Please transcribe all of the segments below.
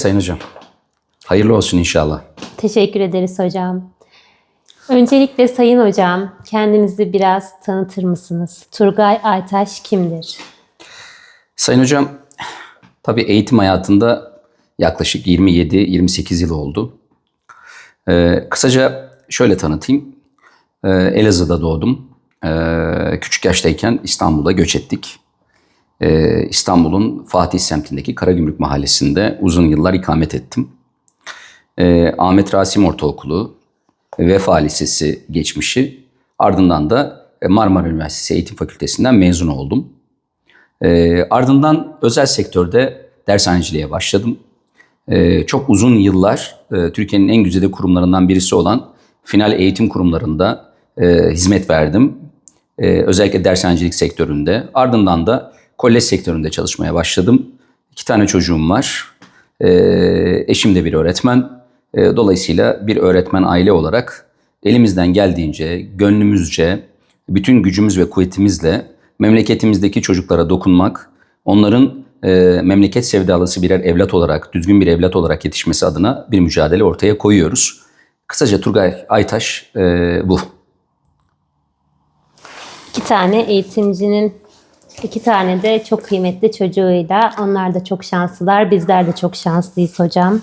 Sayın Hocam. Hayırlı olsun inşallah. Teşekkür ederiz hocam. Öncelikle Sayın Hocam, kendinizi biraz tanıtır mısınız? Turgay Aytaş kimdir? Sayın Hocam, tabii eğitim hayatında yaklaşık 27-28 yıl oldu. Ee, kısaca şöyle tanıtayım. Ee, Elazığ'da doğdum. Ee, küçük yaştayken İstanbul'a göç ettik. Ee, İstanbul'un Fatih semtindeki Karagümrük mahallesinde uzun yıllar ikamet ettim. Ee, Ahmet Rasim Ortaokulu, Vefa Lisesi geçmişi. Ardından da Marmara Üniversitesi Eğitim Fakültesinden mezun oldum. Ee, ardından özel sektörde dershaneciliğe başladım. Ee, çok uzun yıllar e, Türkiye'nin en güzide kurumlarından birisi olan final eğitim kurumlarında e, hizmet verdim. Ee, özellikle dershanecilik sektöründe. Ardından da kolej sektöründe çalışmaya başladım. İki tane çocuğum var. Ee, eşim de bir öğretmen. Ee, dolayısıyla bir öğretmen aile olarak elimizden geldiğince, gönlümüzce, bütün gücümüz ve kuvvetimizle memleketimizdeki çocuklara dokunmak, onların e, memleket sevdalısı birer evlat olarak, düzgün bir evlat olarak yetişmesi adına bir mücadele ortaya koyuyoruz. Kısaca Turgay Aytaş e, bu. İki tane eğitimcinin iki tane de çok kıymetli çocuğuyla. Onlar da çok şanslılar. Bizler de çok şanslıyız hocam.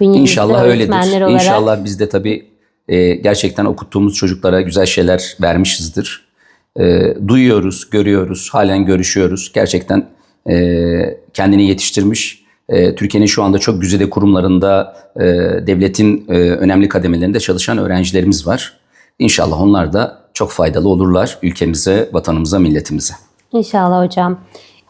Bünyemizde İnşallah öyledir. olarak İnşallah biz de tabii e, gerçekten okuttuğumuz çocuklara güzel şeyler vermişizdir. E, duyuyoruz, görüyoruz, halen görüşüyoruz. Gerçekten e, kendini yetiştirmiş. e, Türkiye'nin şu anda çok güzide kurumlarında, e, devletin e, önemli kademelerinde çalışan öğrencilerimiz var. İnşallah onlar da çok faydalı olurlar ülkemize, vatanımıza, milletimize. İnşallah hocam.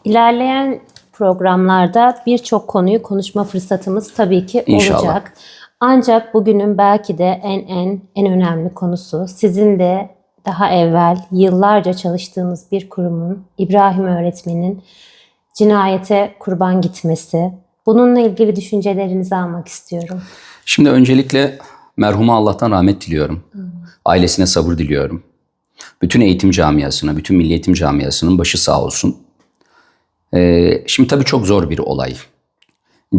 İlerleyen programlarda birçok konuyu konuşma fırsatımız tabii ki İnşallah. olacak. Ancak bugünün belki de en en en önemli konusu sizin de daha evvel yıllarca çalıştığınız bir kurumun İbrahim öğretmenin cinayete kurban gitmesi. Bununla ilgili düşüncelerinizi almak istiyorum. Şimdi öncelikle merhuma Allah'tan rahmet diliyorum. Ailesine sabır diliyorum. Bütün eğitim camiasına, bütün milli eğitim camiasının başı sağ olsun. Ee, şimdi tabii çok zor bir olay.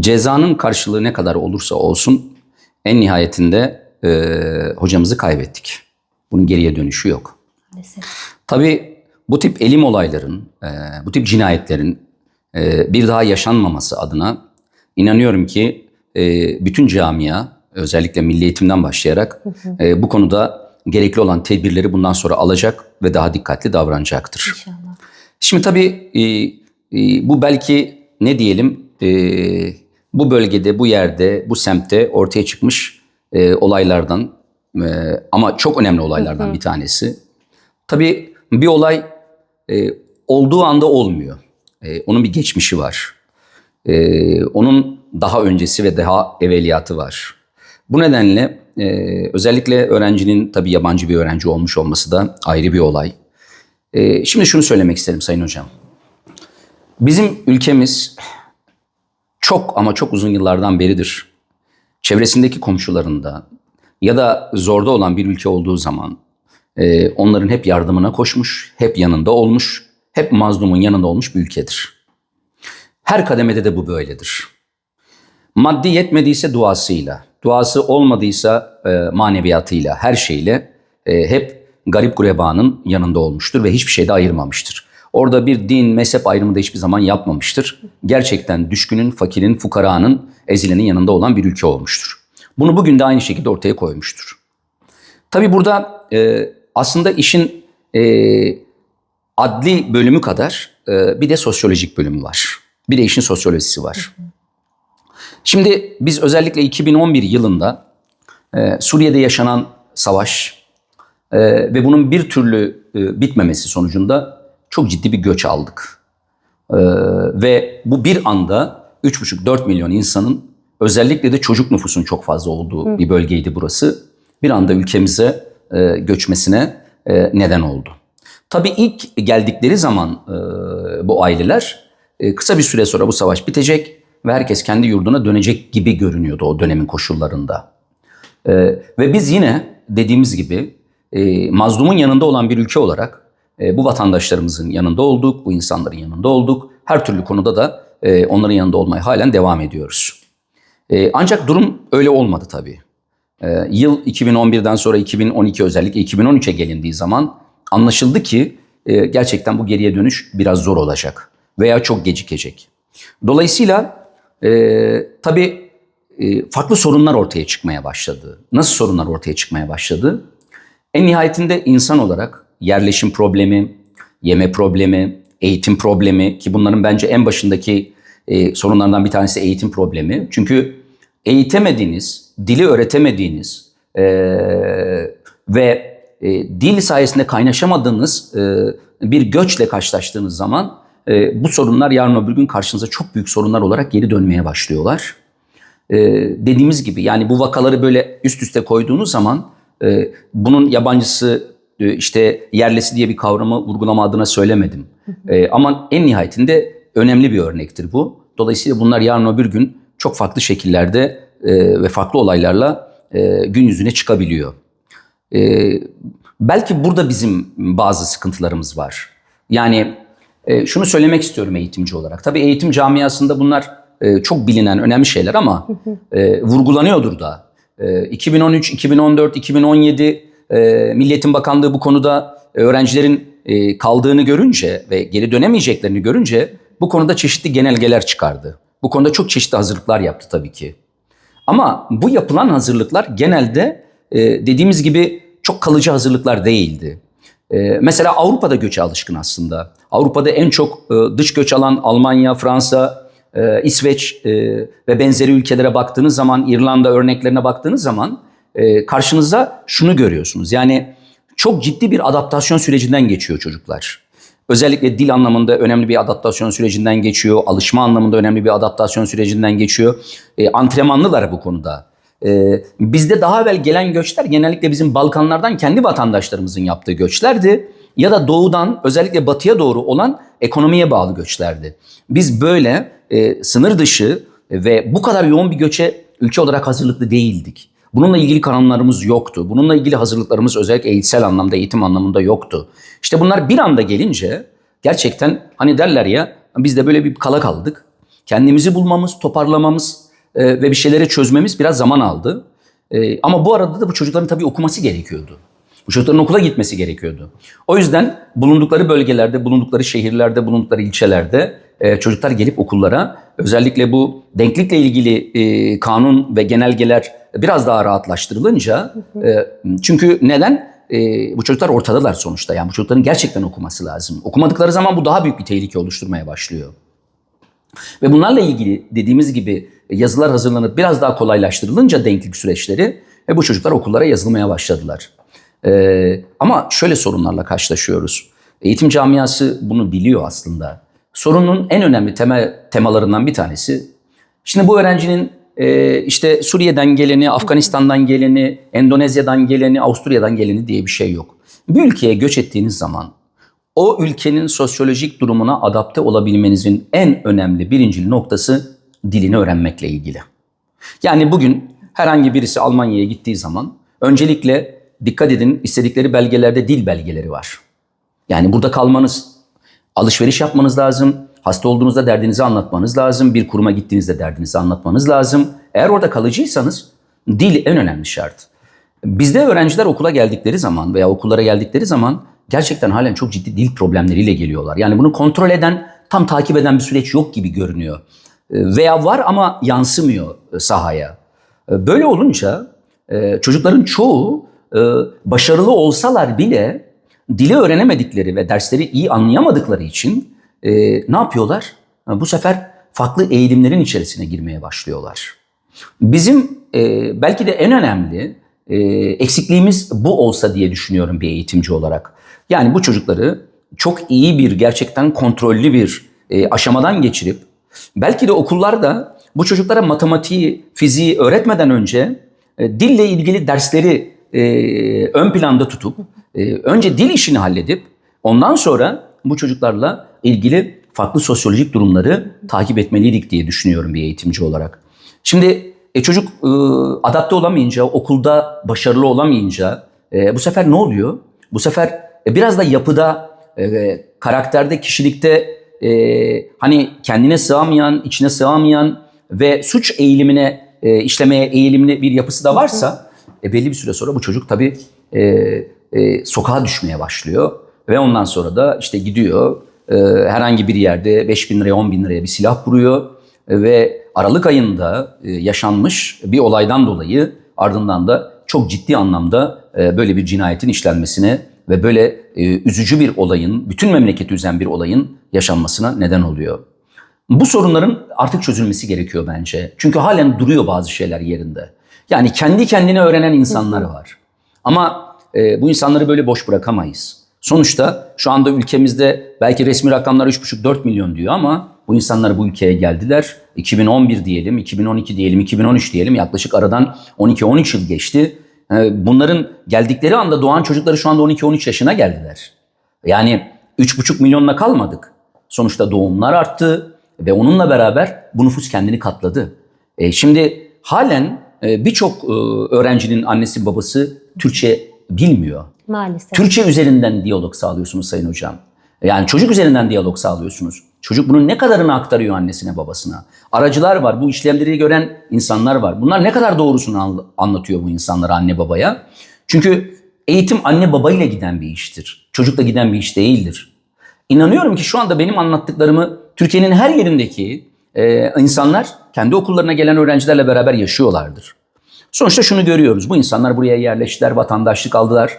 Cezanın karşılığı ne kadar olursa olsun en nihayetinde e, hocamızı kaybettik. Bunun geriye dönüşü yok. Maalesef. Tabii bu tip elim olayların, e, bu tip cinayetlerin e, bir daha yaşanmaması adına inanıyorum ki e, bütün camia, özellikle milli eğitimden başlayarak e, bu konuda gerekli olan tedbirleri bundan sonra alacak ve daha dikkatli davranacaktır. İnşallah. Şimdi tabii e, e, bu belki ne diyelim e, bu bölgede, bu yerde, bu semtte ortaya çıkmış e, olaylardan e, ama çok önemli olaylardan bir tanesi. Tabii bir olay e, olduğu anda olmuyor. E, onun bir geçmişi var. E, onun daha öncesi ve daha evveliyatı var. Bu nedenle e, özellikle öğrencinin tabii yabancı bir öğrenci olmuş olması da ayrı bir olay. E, şimdi şunu söylemek isterim Sayın Hocam. Bizim ülkemiz çok ama çok uzun yıllardan beridir çevresindeki komşularında ya da zorda olan bir ülke olduğu zaman e, onların hep yardımına koşmuş, hep yanında olmuş, hep mazlumun yanında olmuş bir ülkedir. Her kademede de bu böyledir. Maddi yetmediyse duasıyla, duası olmadıysa e, maneviyatıyla, her şeyle e, hep garip gurebanın yanında olmuştur ve hiçbir şeyde ayırmamıştır. Orada bir din, mezhep ayrımı da hiçbir zaman yapmamıştır. Gerçekten düşkünün, fakirin, fukaranın, ezilenin yanında olan bir ülke olmuştur. Bunu bugün de aynı şekilde ortaya koymuştur. Tabi burada e, aslında işin e, adli bölümü kadar e, bir de sosyolojik bölümü var. Bir de işin sosyolojisi var. Şimdi biz özellikle 2011 yılında e, Suriye'de yaşanan savaş e, ve bunun bir türlü e, bitmemesi sonucunda çok ciddi bir göç aldık. E, ve bu bir anda 3,5-4 milyon insanın özellikle de çocuk nüfusun çok fazla olduğu bir bölgeydi burası. Bir anda ülkemize e, göçmesine e, neden oldu. Tabii ilk geldikleri zaman e, bu aileler e, kısa bir süre sonra bu savaş bitecek ve herkes kendi yurduna dönecek gibi görünüyordu o dönemin koşullarında. E, ve biz yine dediğimiz gibi e, mazlumun yanında olan bir ülke olarak e, bu vatandaşlarımızın yanında olduk, bu insanların yanında olduk. Her türlü konuda da e, onların yanında olmaya halen devam ediyoruz. E, ancak durum öyle olmadı tabii. E, yıl 2011'den sonra 2012 özellikle 2013'e gelindiği zaman anlaşıldı ki e, gerçekten bu geriye dönüş biraz zor olacak veya çok gecikecek. Dolayısıyla e, tabii e, farklı sorunlar ortaya çıkmaya başladı. Nasıl sorunlar ortaya çıkmaya başladı? En nihayetinde insan olarak yerleşim problemi, yeme problemi, eğitim problemi ki bunların bence en başındaki e, sorunlardan bir tanesi eğitim problemi. Çünkü eğitemediğiniz, dili öğretemediğiniz e, ve e, dil sayesinde kaynaşamadığınız e, bir göçle karşılaştığınız zaman e, bu sorunlar yarın öbür gün karşınıza çok büyük sorunlar olarak geri dönmeye başlıyorlar. E, dediğimiz gibi yani bu vakaları böyle üst üste koyduğunuz zaman e, bunun yabancısı e, işte yerlisi diye bir kavramı vurgulama adına söylemedim. E, ama en nihayetinde önemli bir örnektir bu. Dolayısıyla bunlar yarın öbür gün çok farklı şekillerde e, ve farklı olaylarla e, gün yüzüne çıkabiliyor. E, belki burada bizim bazı sıkıntılarımız var. Yani e, şunu söylemek istiyorum eğitimci olarak. Tabii eğitim camiasında bunlar e, çok bilinen önemli şeyler ama e, vurgulanıyordur da. E, 2013, 2014, 2017 e, Milliyetin Bakanlığı bu konuda öğrencilerin e, kaldığını görünce ve geri dönemeyeceklerini görünce bu konuda çeşitli genelgeler çıkardı. Bu konuda çok çeşitli hazırlıklar yaptı tabii ki. Ama bu yapılan hazırlıklar genelde e, dediğimiz gibi çok kalıcı hazırlıklar değildi. E, mesela Avrupa'da göçe alışkın aslında. Avrupa'da en çok e, dış göç alan Almanya, Fransa, e, İsveç e, ve benzeri ülkelere baktığınız zaman, İrlanda örneklerine baktığınız zaman e, karşınıza şunu görüyorsunuz. Yani çok ciddi bir adaptasyon sürecinden geçiyor çocuklar. Özellikle dil anlamında önemli bir adaptasyon sürecinden geçiyor. Alışma anlamında önemli bir adaptasyon sürecinden geçiyor. E, antrenmanlılar bu konuda. E, bizde daha evvel gelen göçler genellikle bizim Balkanlardan kendi vatandaşlarımızın yaptığı göçlerdi. Ya da doğudan özellikle batıya doğru olan ekonomiye bağlı göçlerdi. Biz böyle e, sınır dışı ve bu kadar yoğun bir göçe ülke olarak hazırlıklı değildik. Bununla ilgili kanunlarımız yoktu. Bununla ilgili hazırlıklarımız özellikle eğitsel anlamda, eğitim anlamında yoktu. İşte bunlar bir anda gelince gerçekten hani derler ya biz de böyle bir kala kaldık. Kendimizi bulmamız, toparlamamız e, ve bir şeyleri çözmemiz biraz zaman aldı. E, ama bu arada da bu çocukların tabii okuması gerekiyordu. Bu çocukların okula gitmesi gerekiyordu. O yüzden bulundukları bölgelerde, bulundukları şehirlerde, bulundukları ilçelerde e, çocuklar gelip okullara özellikle bu denklikle ilgili e, kanun ve genelgeler biraz daha rahatlaştırılınca e, çünkü neden? E, bu çocuklar ortadalar sonuçta. Yani bu çocukların gerçekten okuması lazım. Okumadıkları zaman bu daha büyük bir tehlike oluşturmaya başlıyor. Ve bunlarla ilgili dediğimiz gibi yazılar hazırlanıp biraz daha kolaylaştırılınca denklik süreçleri ve bu çocuklar okullara yazılmaya başladılar. Ee, ama şöyle sorunlarla karşılaşıyoruz. Eğitim camiası bunu biliyor aslında. Sorunun en önemli temel temalarından bir tanesi. Şimdi bu öğrencinin e, işte Suriye'den geleni, Afganistan'dan geleni, Endonezya'dan geleni, Avusturya'dan geleni diye bir şey yok. Bir ülkeye göç ettiğiniz zaman o ülkenin sosyolojik durumuna adapte olabilmenizin en önemli birincil noktası dilini öğrenmekle ilgili. Yani bugün herhangi birisi Almanya'ya gittiği zaman öncelikle dikkat edin istedikleri belgelerde dil belgeleri var. Yani burada kalmanız, alışveriş yapmanız lazım. Hasta olduğunuzda derdinizi anlatmanız lazım. Bir kuruma gittiğinizde derdinizi anlatmanız lazım. Eğer orada kalıcıysanız dil en önemli şart. Bizde öğrenciler okula geldikleri zaman veya okullara geldikleri zaman gerçekten halen çok ciddi dil problemleriyle geliyorlar. Yani bunu kontrol eden, tam takip eden bir süreç yok gibi görünüyor. Veya var ama yansımıyor sahaya. Böyle olunca e, çocukların çoğu e, başarılı olsalar bile dili öğrenemedikleri ve dersleri iyi anlayamadıkları için e, ne yapıyorlar? Bu sefer farklı eğilimlerin içerisine girmeye başlıyorlar. Bizim belki de en önemli eksikliğimiz bu olsa diye düşünüyorum bir eğitimci olarak. Yani bu çocukları çok iyi bir gerçekten kontrollü bir aşamadan geçirip belki de okullarda bu çocuklara matematiği, fiziği öğretmeden önce dille ilgili dersleri ön planda tutup önce dil işini halledip ondan sonra bu çocuklarla ilgili farklı sosyolojik durumları takip etmeliydik diye düşünüyorum bir eğitimci olarak. Şimdi e, çocuk e, adapte olamayınca, okulda başarılı olamayınca e, bu sefer ne oluyor? Bu sefer e, biraz da yapıda, e, karakterde, kişilikte e, hani kendine sığamayan, içine sığamayan ve suç eğilimine e, işlemeye eğilimli bir yapısı da varsa e, belli bir süre sonra bu çocuk tabii e, e, sokağa düşmeye başlıyor. Ve ondan sonra da işte gidiyor e, herhangi bir yerde 5 bin liraya 10 bin liraya bir silah kuruyor e, ve Aralık ayında e, yaşanmış bir olaydan dolayı ardından da çok ciddi anlamda e, böyle bir cinayetin işlenmesine ve böyle e, üzücü bir olayın, bütün memleketi üzen bir olayın yaşanmasına neden oluyor. Bu sorunların artık çözülmesi gerekiyor bence. Çünkü halen duruyor bazı şeyler yerinde. Yani kendi kendine öğrenen insanlar var. Ama e, bu insanları böyle boş bırakamayız. Sonuçta şu anda ülkemizde belki resmi rakamlar 3,5-4 milyon diyor ama bu insanlar bu ülkeye geldiler. 2011 diyelim, 2012 diyelim, 2013 diyelim yaklaşık aradan 12-13 yıl geçti. E, Bunların geldikleri anda doğan çocukları şu anda 12-13 yaşına geldiler. Yani 3,5 milyonla kalmadık. Sonuçta doğumlar arttı ve onunla beraber bu nüfus kendini katladı. E, şimdi halen e, birçok e, öğrencinin annesi babası Türkçe bilmiyor. Maalesef. Türkçe üzerinden diyalog sağlıyorsunuz Sayın Hocam. Yani çocuk üzerinden diyalog sağlıyorsunuz. Çocuk bunun ne kadarını aktarıyor annesine babasına. Aracılar var, bu işlemleri gören insanlar var. Bunlar ne kadar doğrusunu an- anlatıyor bu insanlara anne babaya. Çünkü eğitim anne babayla giden bir iştir. Çocukla giden bir iş değildir. İnanıyorum ki şu anda benim anlattıklarımı Türkiye'nin her yerindeki e, insanlar kendi okullarına gelen öğrencilerle beraber yaşıyorlardır. Sonuçta şunu görüyoruz. Bu insanlar buraya yerleştiler, vatandaşlık aldılar.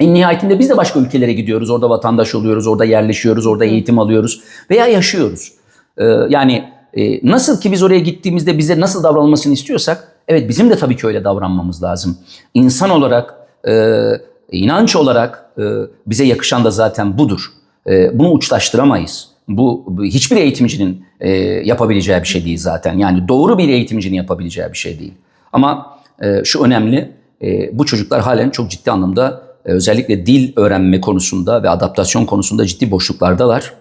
En nihayetinde biz de başka ülkelere gidiyoruz. Orada vatandaş oluyoruz, orada yerleşiyoruz, orada eğitim alıyoruz veya yaşıyoruz. Ee, yani e, nasıl ki biz oraya gittiğimizde bize nasıl davranılmasını istiyorsak, evet bizim de tabii ki öyle davranmamız lazım. İnsan olarak, e, inanç olarak e, bize yakışan da zaten budur. E, bunu uçlaştıramayız. Bu, hiçbir eğitimcinin e, yapabileceği bir şey değil zaten. Yani doğru bir eğitimcinin yapabileceği bir şey değil. Ama e, şu önemli, e, bu çocuklar halen çok ciddi anlamda özellikle dil öğrenme konusunda ve adaptasyon konusunda ciddi boşluklardalar.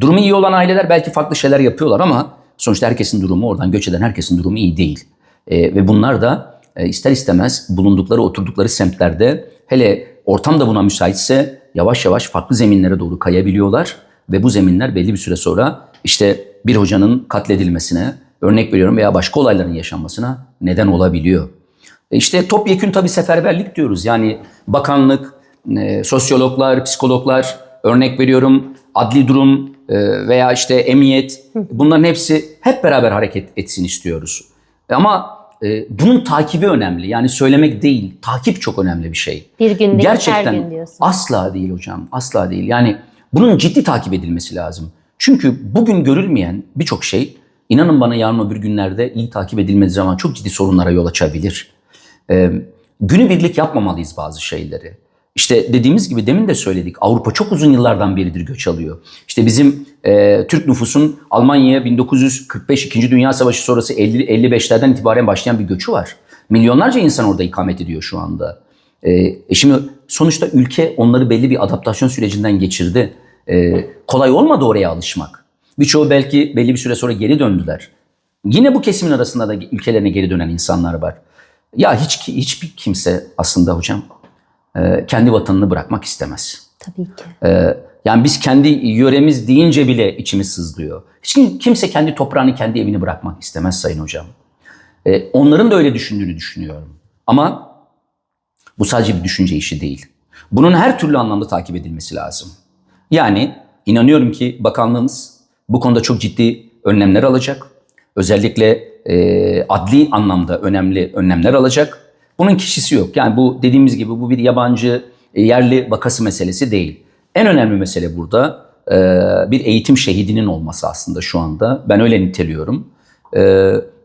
Durumu iyi olan aileler belki farklı şeyler yapıyorlar ama sonuçta herkesin durumu, oradan göç eden herkesin durumu iyi değil. Ve bunlar da e, ister istemez bulundukları, oturdukları semtlerde hele ortam da buna müsaitse yavaş yavaş farklı zeminlere doğru kayabiliyorlar. Ve bu zeminler belli bir süre sonra işte bir hocanın katledilmesine, örnek veriyorum veya başka olayların yaşanmasına neden olabiliyor. E İşte topyekün tabii seferberlik diyoruz. Yani bakanlık, e, sosyologlar, psikologlar, örnek veriyorum adli durum e, veya işte emniyet bunların hepsi hep beraber hareket etsin istiyoruz. E Ama e, bunun takibi önemli. Yani söylemek değil, takip çok önemli bir şey. Bir gün değil, Gerçekten her gün diyorsun. asla değil hocam, asla değil. Yani bunun ciddi takip edilmesi lazım. Çünkü bugün görülmeyen birçok şey inanın bana yarın öbür günlerde iyi takip edilmediği zaman çok ciddi sorunlara yol açabilir. Ee, günübirlik yapmamalıyız bazı şeyleri. İşte dediğimiz gibi demin de söyledik Avrupa çok uzun yıllardan beridir göç alıyor. İşte bizim e, Türk nüfusun Almanya'ya 1945 2. Dünya Savaşı sonrası 50, 55'lerden itibaren başlayan bir göçü var. Milyonlarca insan orada ikamet ediyor şu anda. E, e şimdi sonuçta ülke onları belli bir adaptasyon sürecinden geçirdi. E, kolay olmadı oraya alışmak. Birçoğu belki belli bir süre sonra geri döndüler. Yine bu kesimin arasında da ülkelerine geri dönen insanlar var. Ya hiç hiçbir kimse aslında hocam e, kendi vatanını bırakmak istemez. Tabii ki. E, yani biz kendi yöremiz deyince bile içimiz sızlıyor. Hiç kim- kimse kendi toprağını, kendi evini bırakmak istemez sayın hocam. E, onların da öyle düşündüğünü düşünüyorum. Ama bu sadece bir düşünce işi değil. Bunun her türlü anlamda takip edilmesi lazım. Yani inanıyorum ki bakanlığımız bu konuda çok ciddi önlemler alacak. Özellikle e, adli anlamda önemli önlemler alacak. Bunun kişisi yok. Yani bu dediğimiz gibi bu bir yabancı e, yerli vakası meselesi değil. En önemli mesele burada e, bir eğitim şehidinin olması aslında şu anda. Ben öyle niteliyorum. E,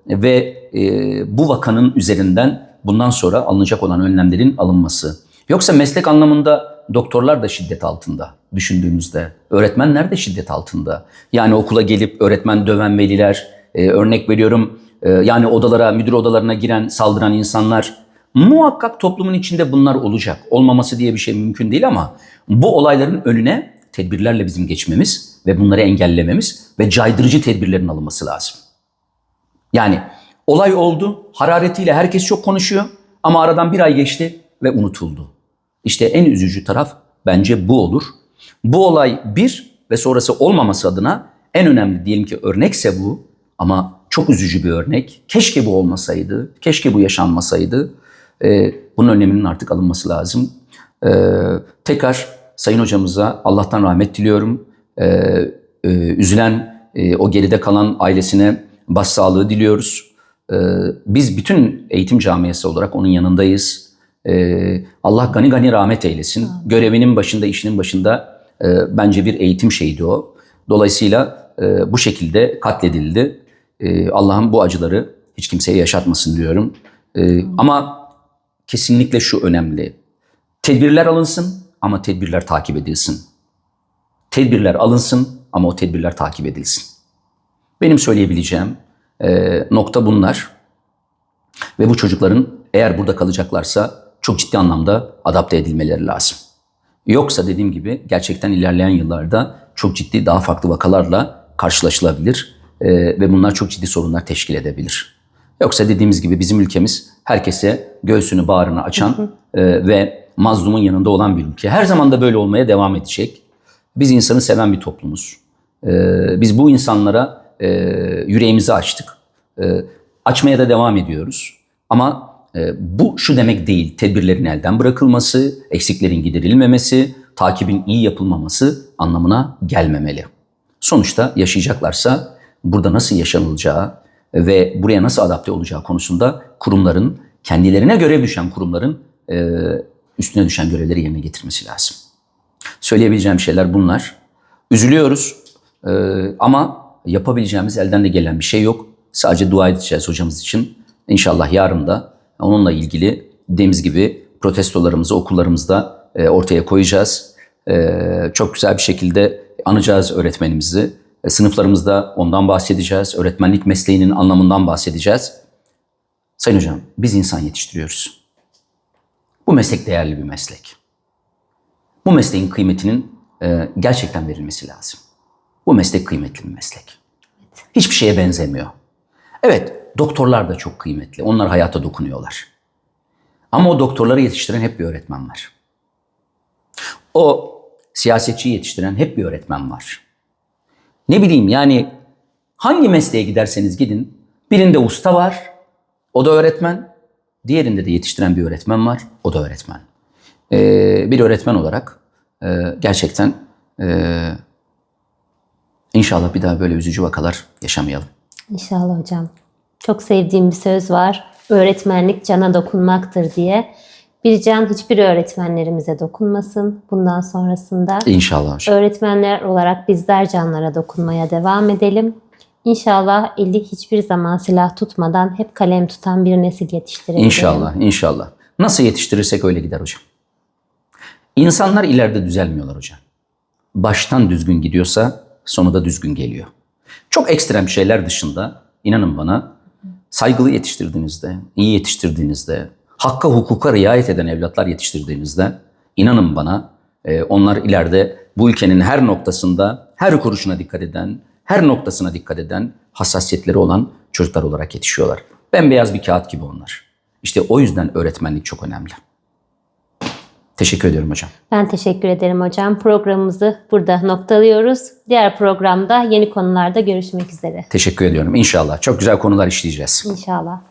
ve e, bu vakanın üzerinden bundan sonra alınacak olan önlemlerin alınması. Yoksa meslek anlamında doktorlar da şiddet altında düşündüğünüzde. Öğretmenler de şiddet altında. Yani okula gelip öğretmen döven veliler, örnek veriyorum yani odalara, müdür odalarına giren, saldıran insanlar. Muhakkak toplumun içinde bunlar olacak. Olmaması diye bir şey mümkün değil ama bu olayların önüne tedbirlerle bizim geçmemiz ve bunları engellememiz ve caydırıcı tedbirlerin alınması lazım. Yani olay oldu, hararetiyle herkes çok konuşuyor ama aradan bir ay geçti ve unutuldu. İşte en üzücü taraf bence bu olur. Bu olay bir, ve sonrası olmaması adına en önemli diyelim ki örnekse bu ama çok üzücü bir örnek. Keşke bu olmasaydı, keşke bu yaşanmasaydı. Ee, bunun önleminin artık alınması lazım. Ee, tekrar Sayın Hocamıza Allah'tan rahmet diliyorum. Ee, e, üzülen e, o geride kalan ailesine başsağlığı diliyoruz. Ee, biz bütün eğitim camiası olarak onun yanındayız. Ee, Allah gani gani rahmet eylesin. Görevinin başında, işinin başında e, bence bir eğitim şeydi o. Dolayısıyla e, bu şekilde katledildi. E, Allah'ım bu acıları hiç kimseye yaşatmasın diyorum. E, ama kesinlikle şu önemli. Tedbirler alınsın ama tedbirler takip edilsin. Tedbirler alınsın ama o tedbirler takip edilsin. Benim söyleyebileceğim e, nokta bunlar. Ve bu çocukların eğer burada kalacaklarsa çok ciddi anlamda adapte edilmeleri lazım. Yoksa dediğim gibi gerçekten ilerleyen yıllarda çok ciddi daha farklı vakalarla karşılaşılabilir e, ve bunlar çok ciddi sorunlar teşkil edebilir. Yoksa dediğimiz gibi bizim ülkemiz herkese göğsünü bağrını açan e, ve mazlumun yanında olan bir ülke. Her zaman da böyle olmaya devam edecek. Biz insanı seven bir toplumuz. E, biz bu insanlara e, yüreğimizi açtık. E, açmaya da devam ediyoruz. Ama e, bu şu demek değil. Tedbirlerin elden bırakılması, eksiklerin giderilmemesi, takibin iyi yapılmaması anlamına gelmemeli. Sonuçta yaşayacaklarsa burada nasıl yaşanılacağı ve buraya nasıl adapte olacağı konusunda kurumların, kendilerine görev düşen kurumların e, üstüne düşen görevleri yerine getirmesi lazım. Söyleyebileceğim şeyler bunlar. Üzülüyoruz e, ama yapabileceğimiz elden de gelen bir şey yok. Sadece dua edeceğiz hocamız için. İnşallah yarın da onunla ilgili dediğimiz gibi protestolarımızı okullarımızda e, ortaya koyacağız. Çok güzel bir şekilde anacağız öğretmenimizi. E, sınıflarımızda ondan bahsedeceğiz. Öğretmenlik mesleğinin anlamından bahsedeceğiz. Sayın hocam biz insan yetiştiriyoruz. Bu meslek değerli bir meslek. Bu mesleğin kıymetinin e, gerçekten verilmesi lazım. Bu meslek kıymetli bir meslek. Hiçbir şeye benzemiyor. Evet, doktorlar da çok kıymetli. Onlar hayata dokunuyorlar. Ama o doktorları yetiştiren hep bir öğretmen var. O siyasetçiyi yetiştiren hep bir öğretmen var. Ne bileyim yani hangi mesleğe giderseniz gidin birinde usta var, o da öğretmen. Diğerinde de yetiştiren bir öğretmen var, o da öğretmen. Ee, bir öğretmen olarak e, gerçekten e, inşallah bir daha böyle üzücü vakalar yaşamayalım. İnşallah hocam. Çok sevdiğim bir söz var. Öğretmenlik cana dokunmaktır diye. Bir can hiçbir öğretmenlerimize dokunmasın. Bundan sonrasında İnşallah hocam. öğretmenler olarak bizler canlara dokunmaya devam edelim. İnşallah eli hiçbir zaman silah tutmadan hep kalem tutan bir nesil yetiştirelim. İnşallah, inşallah. Nasıl yetiştirirsek öyle gider hocam. İnsanlar ileride düzelmiyorlar hocam. Baştan düzgün gidiyorsa sonu da düzgün geliyor. Çok ekstrem şeyler dışında inanın bana saygılı yetiştirdiğinizde, iyi yetiştirdiğinizde, hakka hukuka riayet eden evlatlar yetiştirdiğinizde inanın bana e, onlar ileride bu ülkenin her noktasında her kuruşuna dikkat eden, her noktasına dikkat eden hassasiyetleri olan çocuklar olarak yetişiyorlar. Bembeyaz bir kağıt gibi onlar. İşte o yüzden öğretmenlik çok önemli. Teşekkür ediyorum hocam. Ben teşekkür ederim hocam. Programımızı burada noktalıyoruz. Diğer programda yeni konularda görüşmek üzere. Teşekkür ediyorum. İnşallah. Çok güzel konular işleyeceğiz. İnşallah.